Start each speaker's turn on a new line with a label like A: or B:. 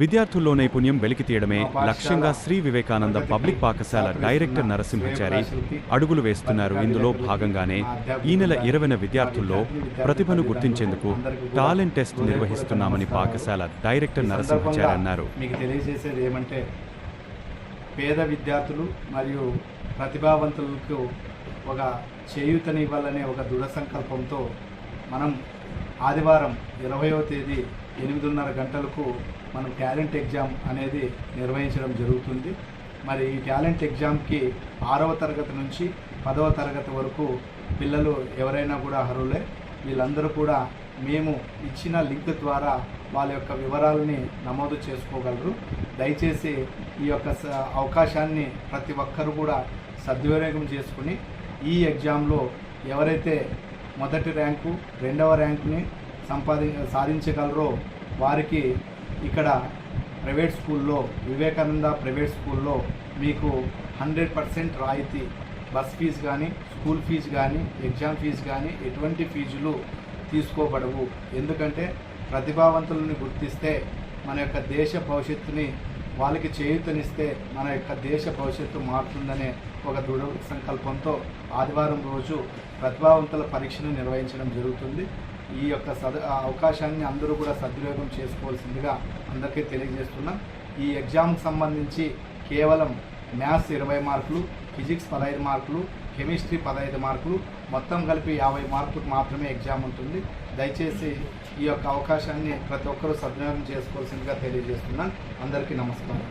A: విద్యార్థుల్లో నైపుణ్యం వెలికితీయడమే లక్ష్యంగా శ్రీ వివేకానంద పబ్లిక్ పాఠశాల డైరెక్టర్ నరసింహచారి అడుగులు వేస్తున్నారు. ఇందులో భాగంగానే ఈ నెల ఇరవైన విద్యార్థుల్లో ప్రతిభను గుర్తించేందుకు టాలెంట్ టెస్ట్ నిర్వహిస్తున్నామని పాఠశాల డైరెక్టర్ నరసింహచారి అన్నారు.
B: మీకు తెలియజేసేది ఏమంటే పేద విద్యార్థులు మరియు ప్రతిభావంతులకు ఒక చేయూతనివ్వాలనే ఒక దృఢ సంకల్పంతో మనం ఆదివారం ఇరవయో తేదీ ఎనిమిదిన్నర గంటలకు మనం టాలెంట్ ఎగ్జామ్ అనేది నిర్వహించడం జరుగుతుంది. మరి ఈ టాలెంట్ ఎగ్జామ్కి ఆరవ తరగతి నుంచి పదవ తరగతి వరకు పిల్లలు ఎవరైనా కూడా అర్హులే. వీళ్ళందరూ కూడా మేము ఇచ్చిన లింక్ ద్వారా వాళ్ళ యొక్క వివరాలని నమోదు చేసుకోగలరు. దయచేసి ఈ యొక్క స- అవకాశాన్ని ప్రతి ఒక్కరు కూడా సద్వినియోగం చేసుకుని ఈ ఎగ్జామ్లో ఎవరైతే మొదటి ర్యాంకు రెండవ ర్యాంకుని సంపాది సాధించగలరో వారికి ఇక్కడ ప్రైవేట్ స్కూల్లో వివేకానంద ప్రైవేట్ స్కూల్లో మీకు హండ్రెడ్ పర్సెంట్ రాయితీ. బస్ ఫీజు కానీ స్కూల్ ఫీజు కానీ ఎగ్జామ్ ఫీజు కానీ ఎటువంటి ఫీజులు తీసుకోబడవు. ఎందుకంటే ప్రతిభావంతులను గుర్తిస్తే మన యొక్క దేశ భవిష్యత్తుని వాళ్ళకి చేయూతనిస్తే మన యొక్క దేశ భవిష్యత్తు మారుతుందనే ఒక దృఢ సంకల్పంతో ఆదివారం రోజు ప్రతిభావంతుల పరీక్షను నిర్వహించడం జరుగుతుంది. ఈ యొక్క సద అవకాశాన్ని అందరూ కూడా సద్వినియోగం చేసుకోవాల్సిందిగా అందరికీ తెలియజేస్తున్నాం. ఈ ఎగ్జామ్కి సంబంధించి కేవలం మ్యాథ్స్ ఇరవై మార్కులు ఫిజిక్స్ పదహైదు మార్కులు కెమిస్ట్రీ పదహైదు మార్కులు. మొత్తం కలిపి యాభై మార్కులకు మాత్రమే ఎగ్జామ్ ఉంటుంది. దయచేసి ఈ యొక్క అవకాశాన్ని ప్రతి ఒక్కరూ సద్వినియోగం చేసుకోవాల్సిందిగా తెలియజేస్తున్నాను. అందరికీ నమస్కారం.